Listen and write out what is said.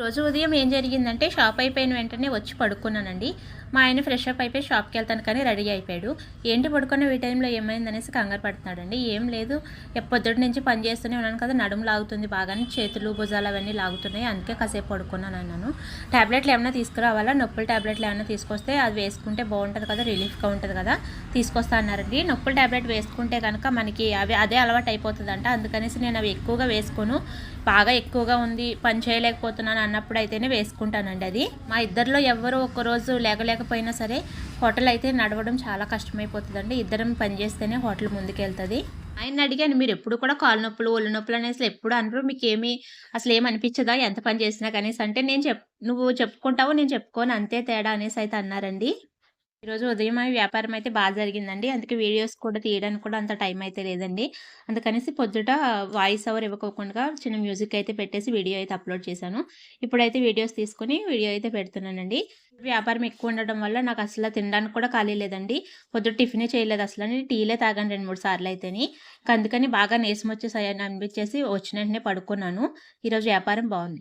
రోజు ఉదయం ఏం జరిగిందంటే షాప్ అయిపోయిన వెంటనే వచ్చి పడుకున్నానండి. మా ఆయన ఫ్రెష్ అప్ అయిపోయి షాప్కి వెళ్తాను కానీ రెడీ అయిపోయాడు. ఏంటి పడుకున్న ఈ టైంలో ఏమైంది అనేసి కంగారు పడుతున్నాడండి. ఏం లేదు పొద్దుటి నుంచి పని చేస్తూనే ఉన్నాను కదా నడుము లాగుతుంది బాగానే చేతులు భుజాలు అవన్నీ లాగుతున్నాయి. అందుకే కాసేపు పడుకున్నాను అన్నాను. టాబ్లెట్లు ఏమైనా తీసుకురావాలా? నొప్పుల టాబ్లెట్లు ఏమైనా తీసుకొస్తే అది వేసుకుంటే బాగుంటుంది కదా రిలీఫ్గా ఉంటుంది కదా తీసుకొస్తా అన్నారండి. నొప్పుల టాబ్లెట్ వేసుకుంటే కనుక మనకి అవి అదే అలవాటు అయిపోతుందంట అందుకనేసి నేను అవి ఎక్కువగా వేసుకోను. బాగా ఎక్కువగా ఉంది పని చేయలేకపోతున్నాను అన్నప్పుడు అయితేనే వేసుకుంటానండి అది. మా ఇద్దరిలో ఎవరు ఒక్కరోజు లేగలేకపోయినా సరే హోటల్ అయితే నడవడం చాలా కష్టమైపోతుందండి. ఇద్దరం పని చేస్తేనే హోటల్ ముందుకెళ్తుంది. ఆయన అడిగాను మీరు ఎప్పుడు కూడా కాలు నొప్పులు ఒళ్ళు నొప్పులు అనేసి ఎప్పుడు అనరు. మీకు ఏమి అసలు ఏమి అనిపించదా? ఎంత పని చేసినా కనీసం? అంటే నేను చెప్ నువ్వు చెప్పుకుంటావు నేను చెప్పుకోను. అంతే తేడా అనేసి అయితే అన్నారండి. ఈరోజు ఉదయం అవి వ్యాపారం అయితే బాగా జరిగిందండి. అందుకే వీడియోస్ కూడా తీయడానికి కూడా అంత టైం అయితే లేదండి. అందుకనేసి పొద్దుట వాయిస్ ఓవర్ ఇవ్వకోకుండా చిన్న మ్యూజిక్ అయితే పెట్టేసి వీడియో అయితే అప్లోడ్ చేశాను. ఇప్పుడైతే వీడియోస్ తీసుకుని వీడియో అయితే పెడుతున్నానండి. వ్యాపారం ఎక్కువ ఉండడం వల్ల నాకు అసలు తినడానికి కూడా ఖాళీ లేదండి. పొద్దుట టిఫినే చేయలేదు అసలు టీలే తాగాను రెండు మూడు సార్లు అయితేని. అందుకని బాగా నీరసం వచ్చేసాయని అనిపించేసి వచ్చిన వెంటనే పడుకున్నాను. ఈరోజు వ్యాపారం బాగుంది.